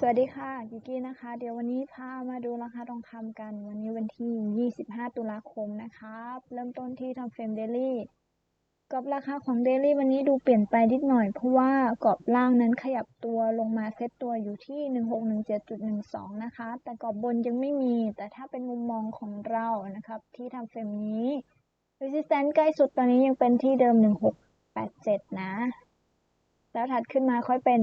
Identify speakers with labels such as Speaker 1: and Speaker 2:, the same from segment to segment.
Speaker 1: สวัสดีค่ะกิกกี้นะคะ เดี๋ยววันนี้พามาดูราคาทองคำกัน วันนี้วันที่ 25 ตุลาคมนะคะเริ่มต้นที่ทำเฟรมเดลี่กรอบราคาของเดลี่วันนี้ดูเปลี่ยนไปนิดหน่อย เพราะว่ากรอบล่างนั้นขยับตัวลงมาเซตตัวอยู่ที่ 1617.12 นะคะ แต่กรอบบนยังไม่มี แต่ถ้าเป็นมุมมองของเรานะครับ ที่ทำเฟรมนี้ resistance ใกล้สุดตอนนี้ยังเป็นที่เดิม 1687 นะ แล้วถัดขึ้นมาค่อยเป็น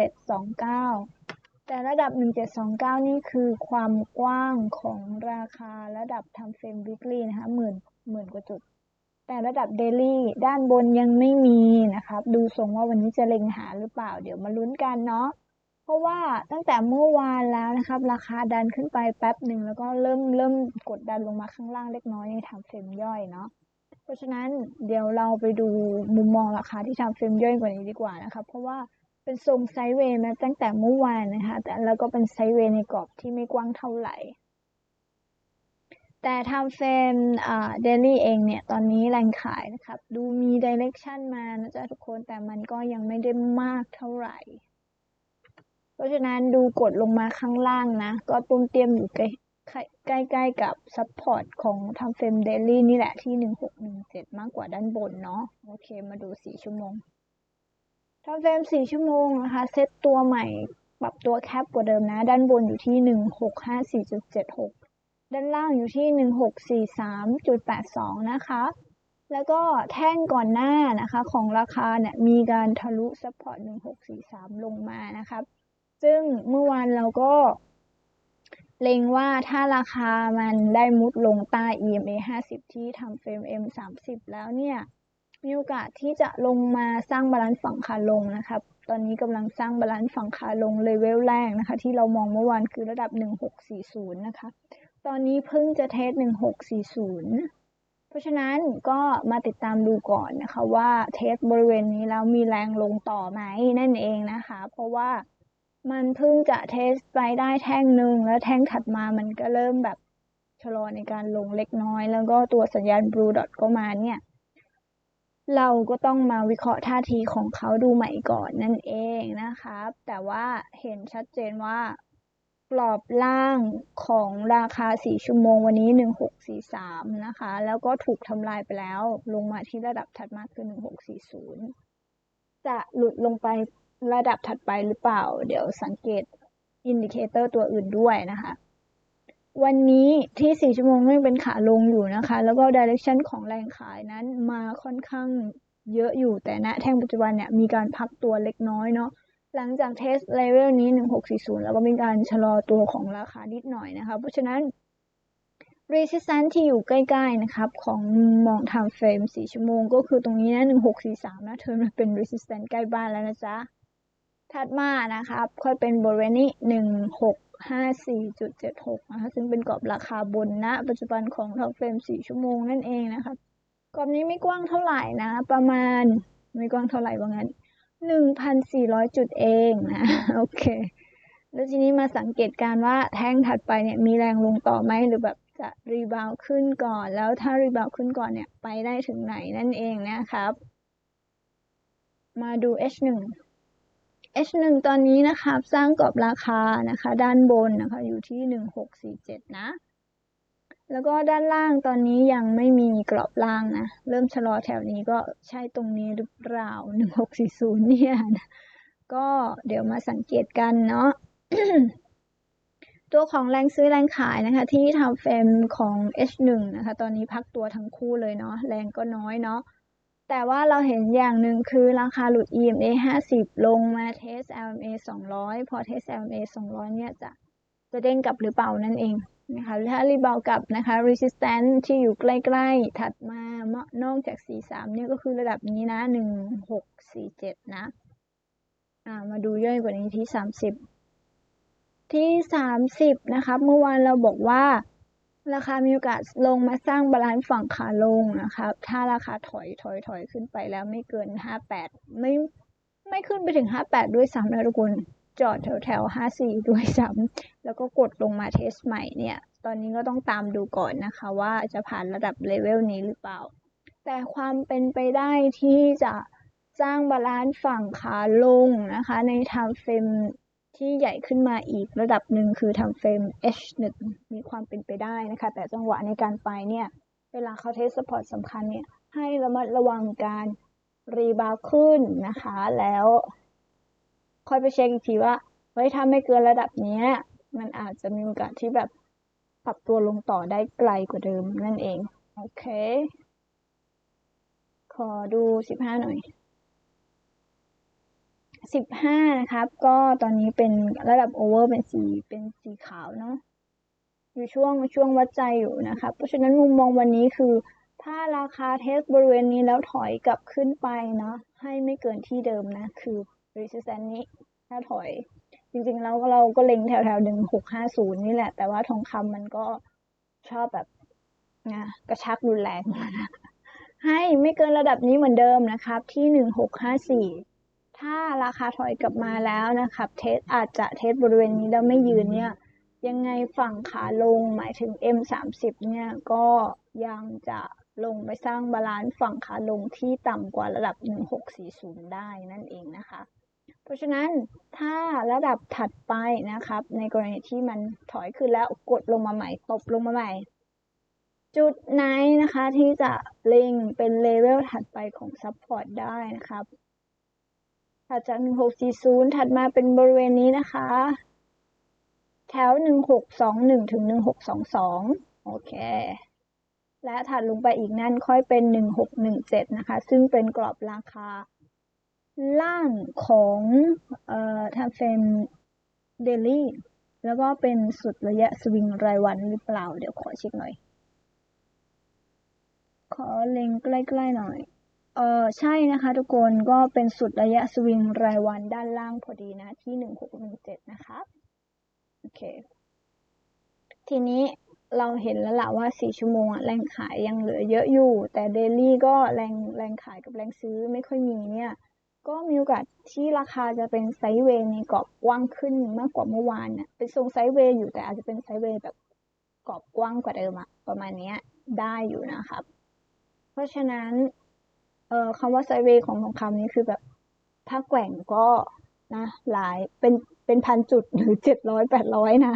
Speaker 1: 1729 แต่ระดับ 1729 นี่คือความกว้างของราคาระดับทำเฟรม weekly นะคะหมื่นหมื่นกว่าจุด แต่ระดับ daily ด้านบนยังไม่มีนะครับ ดูทรงว่าวันนี้จะเล็งหาหรือเปล่า เดี๋ยวมาลุ้นกันเนาะเพราะว่าตั้งแต่เมื่อวานแล้วนะครับ ราคาดันขึ้นไปแป๊บหนึ่งแล้วก็เริ่มเริ่มกดดันลงมาข้างล่างเล็กน้อยในทำเฟรมย่อยเนาะเพราะฉะนั้นเดี๋ยวเราไปดูมุมมองราคาที่ทำเฟรมย่อยกว่านี้ดีกว่านะครับ เพราะว่า เป็นทรงไซด์เวย์มาตั้งแต่เมื่อวานนะคะ แต่แล้วก็เป็นไซด์เวย์ในกรอบที่ไม่กว้างเท่าไหร่ แต่ทำเฟรมเดลี่เองเนี่ย ตอนนี้แรงขายนะครับ ดูมีดิเรกชันมานะจ๊ะทุกคน แต่มันก็ยังไม่ได้มากเท่าไหร่เพราะฉะนั้นดูกดลงมาข้างล่างนะ ก็ตุ้มเตรียมอยู่ใกล้ใกล้ๆกับซัพพอร์ตของทำเฟรมเดลี่นี่แหละที่หนึ่งหกหนึ่งเจ็ดมากกว่าด้านบนเนาะโอเคมาดูสี่ชั่วโมง ทำเฟรมสี่ชั่วโมงนะคะ เซตตัวใหม่ ปรับตัวแคบกว่าเดิมนะ ด้านบนอยู่ที่หนึ่งหกห้าสี่จุดเจ็ดหกด้านล่างอยู่ที่หนึ่งหกสี่สามจุดแปดสองนะคะ แล้วก็แท่งก่อนหน้านะคะของราคาเนี่ยมีการทะลุซัพพอร์ตหนึ่งหกสี่สามลงมานะครับ ซึ่งเมื่อวานเราก็เล็งว่าถ้าราคามันได้มุดลงใต้ EMA 50 ที่ทำเฟรม M 30 แล้วเนี่ย มีโอกาสที่จะลงมาสร้างบาลานซ์ฝั่งขาลงนะครับตอนนี้กำลังสร้างบาลานซ์ฝั่งขาลงเลเวลแรกนะคะ ที่เรามองเมื่อวานคือระดับ 1640 นะคะ ตอนนี้เพิ่งจะเทส 1640 เพราะฉะนั้นก็มาติดตามดูก่อนนะคะว่าเทสบริเวณนี้แล้วมีแรงลงต่อไหมนั่นเองนะคะ เพราะว่ามันเพิ่งจะเทสไปได้แท่งหนึ่งแล้วแท่งถัดมามันก็เริ่มแบบชะลอในการลงเล็กน้อย แล้วก็ตัวสัญญาณ blue dot ก็มาเนี่ย เราก็ต้องมาวิเคราะห์ท่าทีของเขาดูใหม่ก่อนนั่นเองนะครับ แต่ว่าเห็นชัดเจนว่ากรอบล่างของราคา 4 ชั่วโมงวันนี้ 1643 นะคะ แล้วก็ถูกทำลายไปแล้ว ลงมาที่ระดับถัดมาคือ 1640 จะหลุดลงไประดับถัดไปหรือเปล่า เดี๋ยวสังเกตอินดิเคเตอร์ตัวอื่นด้วยนะคะ วันนี้ที่ 4 ชั่วโมงยังเป็นขาลงอยู่นะคะ แล้วก็ดิเรกชันของแรงขายนั้นมาค่อนข้างเยอะอยู่แต่ณแท่งปัจจุบันเนี่ยมีการพักตัวเล็กน้อยเนาะหลังจากเทสเลเวลนี้ 1640 แล้วก็มีการชะลอตัวของราคานิดหน่อยนะคะ เพราะฉะนั้น resistance ที่อยู่ใกล้ ๆ นะครับ ของมอง time frame 4 ชั่วโมง ก็คือตรงนี้นะ 1643 นะ เธอมันเป็น resistance ใกล้บ้านแล้วนะจ๊ะ ถัดมานะครับ ค่อยเป็นบริเวณนี้ห นึ่งหกห้าสี่จุดเจ็ดหกนะคะ ซึ่งเป็นกรอบราคาบนณปัจจุบันของทองเฟรมสี่ชั่วโมงนั่นเองนะครับกรอบนี้ไม่กว้างเท่าไหร่นะ ประมาณไม่กว้างเท่าไหร่ว่างั้นหนึ่งพันสี่ร้อยจุดเองนะ โอเค แล้วทีนี้มาสังเกตการว่าแท่งถัดไปเนี่ยมีแรงลงต่อไหมหรือแบบจะรีบาวขึ้นก่อน แล้วถ้ารีบาวขึ้นก่อนเนี่ยไปได้ถึงไหนนั่นเองนะครับ มาดู H1 H1 ตอนนี้นะคะสร้างกรอบราคานะคะ ด้านบนนะคะอยู่ที่ 1647 นะ แล้วก็ด้านล่างตอนนี้ยังไม่มีกรอบล่างนะ เริ่มชะลอแถวนี้ก็ใช่ตรงนี้หรือเปล่า 1640 เนี่ยนะก็เดี๋ยวมาสังเกตกันเนาะตัวของแรงซื้อแรงขายนะคะ ที่ทำเฟรมของ H1 นะคะ ตอนนี้พักตัวทั้งคู่เลยเนาะแรงก็น้อยเนาะ แต่ว่าเราเห็นอย่างหนึ่งคือราคาหลุด EMA 50 ลงมาเทส LMA 200 พอเทส LMA 200 เนี่ยจะจะเด้งกลับหรือเปล่านั่นเองนะคะถ้ารีบาวกลับนะคะ resistance ที่อยู่ใกล้ๆ ถัดมานอกจาก 43 เนี่ยก็คือระดับนี้นะ 1647 นะอ่ามาดูย่อยกว่านี้ที่ 30 ที่ 30 นะคะเมื่อวานเราบอกว่า ราคามีโอกาสลงมาสร้างบาลานซ์ฝั่งขาลงนะคะถ้าราคาถอยถอยถอยขึ้นไปแล้วไม่เกิน 58 ไม่ไม่ขึ้นไปถึง 58 ด้วยซ้ำนะทุกคนจอดแถวแถว54 ด้วยซ้ำแล้วก็กดลงมาเทสใหม่เนี่ย ตอนนี้ก็ต้องตามดูก่อนนะคะ ว่าจะผ่านระดับเลเวลนี้หรือเปล่า แต่ความเป็นไปได้ที่จะสร้างบาลานซ์ฝั่งขาลงนะคะ ใน time frame ที่ใหญ่ขึ้นมาอีกระดับหนึ่งคือทำเฟรม H1 มีความเป็นไปได้นะคะ แต่จังหวะในการไปเนี่ย เวลาเขาเทสสปอร์ตสำคัญเนี่ย ให้ระมัดระวังการรีบาวขึ้นนะคะ แล้วค่อยไปเช็คอีกทีว่าเฮ้ยถ้าไม่เกินระดับนี้มันอาจจะมีโอกาสที่แบบปรับตัวลงต่อได้ไกลกว่าเดิมนั่นเอง โอเค ขอดูสิบห้าหน่อย สิบห้านะครับ ก็ตอนนี้เป็นระดับโอเวอร์เป็นสีเป็นสีขาวเนาะอยู่ช่วงช่วงวัดใจอยู่นะครับเพราะฉะนั้นมุมมองวันนี้คือ ถ้าราคาเทสบริเวณนี้แล้วถอยกลับขึ้นไปเนาะให้ไม่เกินที่เดิมนะ คือ resistance นี้ ถ้าถอย จริงๆแล้วเราก็เล็งแถวแถวหนึ่งหกห้าศูนย์นี่แหละ แต่ว่าทองคำมันก็ชอบแบบนะกระชักรุนแรงนะให้ไม่เกินระดับนี้เหมือนเดิมนะครับ ที่หนึ่งหกห้าสี่ ถ้าราคาถอยกลับมาแล้วนะครับ เทสอาจจะเทสบริเวณนี้แล้วไม่ยืนเนี่ย ยังไงฝั่งขาลงหมายถึง M30 เนี่ยก็ยังจะลงไปสร้างบาลานซ์ฝั่งขาลงที่ต่ำกว่าระดับ 1640 ได้นั่นเองนะคะ เพราะฉะนั้นถ้าระดับถัดไปนะครับ ในกรณีที่มันถอยขึ้นแล้วกดลงมาใหม่ ตบลงมาใหม่ จุดไหนนะคะที่จะเล็งเป็นเลเวลถัดไปของซัพพอร์ตได้นะครับ ถัดจาก 1640 ถัดมาเป็นบริเวณนี้นะคะ แถว 1621 ถึง 1622 โอเค และถัดลงไปอีกนั่นค่อยเป็น 1617 นะคะ ซึ่งเป็นกรอบราคา ล่างของเอ่อทาเฟนเดลี่แล้วก็เป็นสุดระยะสวิงรายวันหรือเปล่า เดี๋ยวขอเช็คหน่อย ขอเล็งใกล้ ๆ หน่อย เออใช่นะคะทุกคนก็เป็นสุดระยะสวิงรายวันด้านล่างพอดีนะที่1617นะคะโอเค ทีนี้เราเห็นแล้วล่ะว่า4ชั่วโมงอะแรงขายยังเหลือเยอะอยู่ แต่เดลี่ก็แรงแรงขายกับแรงซื้อไม่ค่อยมีเนี่ย ก็มีโอกาสที่ราคาจะเป็นไซด์เวย์ในกรอบกว้างขึ้นมากกว่าเมื่อวานน่ะเป็นทรงไซด์เวย์อยู่แต่อาจจะเป็นไซด์เวย์แบบกรอบกว้างกว่าเดิมอะประมาณนี้ได้อยู่นะครับ เพราะฉะนั้น เอ่อคำว่าไซเวย์ของทองคำนี้คือแบบถ้าแกว่งก็นะหลายเป็นเป็นพันจุดหรือเจ็ดร้อยแปดร้อยนะ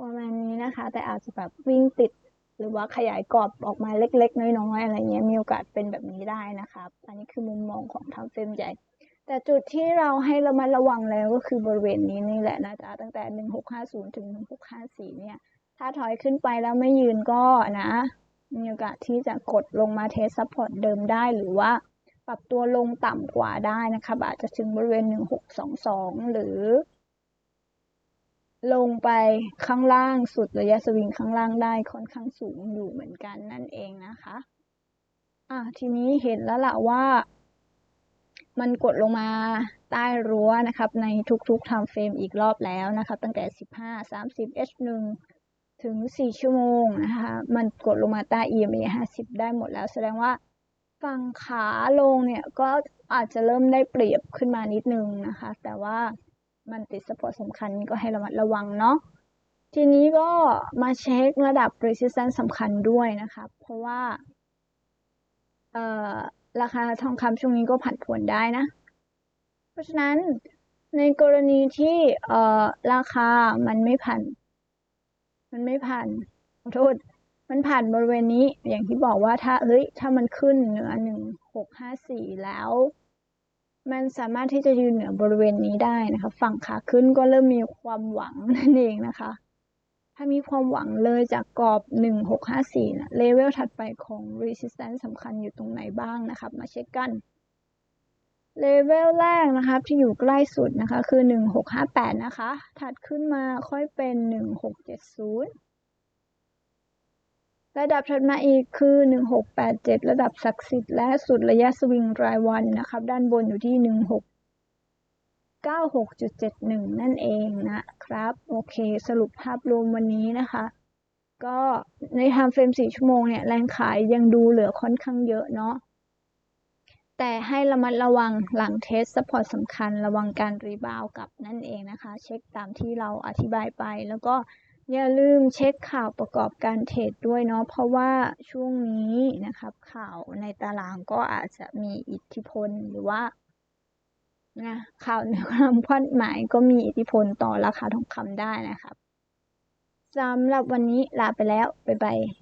Speaker 1: ประมาณนี้นะคะ แต่อาจจะแบบวิ่งติดหรือว่าขยายกรอบออกมาเล็ก ๆ น้อยๆอะไรเงี้ยมีโอกาสเป็นแบบนี้ได้นะคะอันนี้คือมุมมองของทางเฟรมใหญ่ แต่จุดที่เราให้ระมัดระวังแล้วก็คือบริเวณนี้นี่แหละนะจ๊ะตั้งแต่ 1650 ถึง 1654 เนี่ย ถ้าถอยขึ้นไปแล้วไม่ยืนก็นะ มีโอกาสที่จะกดลงมาเทสซัพพอร์ตเดิมได้หรือว่าปรับตัวลงต่ำกว่าได้นะคะอาจจะถึงบริเวณ 1622 หรือ ลงไปข้างล่างสุดระยะสวิงข้างล่างได้ค่อนข้างสูงอยู่เหมือนกันนั่นเองนะคะ อะทีนี้เห็นแล้วล่ะว่า มันกดลงมาใต้รั้วนะครับ ในทุกๆ time frame อีกรอบแล้วนะครับ ตั้งแต่ 15 30 H1 ถึง 4 ชั่วโมงนะคะ มันกดลงมาใต้ EMA 50 ได้หมดแล้ว แสดงว่าฝั่งขาลงเนี่ย ก็อาจจะเริ่มได้เปรียบขึ้นมานิดนึงนะคะ แต่ว่ามันติดสปอร์ตสำคัญก็ให้ระมัดระวังเนาะ ทีนี้ก็มาเช็คระดับ resistance สำคัญด้วยนะคะ เพราะว่าราคาทองคำช่วงนี้ก็ผันผวนได้นะ เพราะฉะนั้นในกรณีที่ราคามันไม่ผ่าน มันไม่ผ่านขอโทษ มันผ่านบริเวณนี้ อย่างที่บอกว่าถ้าเฮ้ย ถ้ามันขึ้นเหนือหนึ่งหกห้าสี่แล้ว มันสามารถที่จะยืนเหนือบริเวณนี้ได้นะคะ ฝั่งขาขึ้นก็เริ่มมีความหวังนั่นเองนะคะ ถ้ามีความหวังเลยจากกรอบ 1654นะเลเวลถัดไปของ resistance สำคัญอยู่ตรงไหนบ้างนะครับ มาเช็คกัน เลเวลแรกนะครับที่อยู่ใกล้สุดนะคะ คือ 1658 นะคะ ถัดขึ้นมาค่อยเป็น 1670 ระดับถัดมาอีกคือ 1687 ระดับศักดิ์สิทธิ์และสุดระยะสวิงรายวันนะครับ ด้านบนอยู่ที่ 1696.71 นั่นเองนะครับ โอเค สรุปภาพรวมวันนี้นะคะ ก็ในไทม์เฟรม 4 ชั่วโมงเนี่ย แรงขายยังดูเหลือค่อนข้างเยอะเนาะ แต่ให้ระมัดระวังหลังเทสซัพพอร์ตสำคัญระวังการรีบาวกับนั่นเองนะคะ เช็คตามที่เราอธิบายไป แล้วก็อย่าลืมเช็คข่าวประกอบการเทรดด้วยเนาะเพราะว่าช่วงนี้นะครับข่าวในตารางก็อาจจะมีอิทธิพลหรือว่านะข่าวเหนือความคาดหมายก็มีอิทธิพลต่อราคาทองคำได้นะครับสำหรับวันนี้ลาไปแล้ว บ๊ายบาย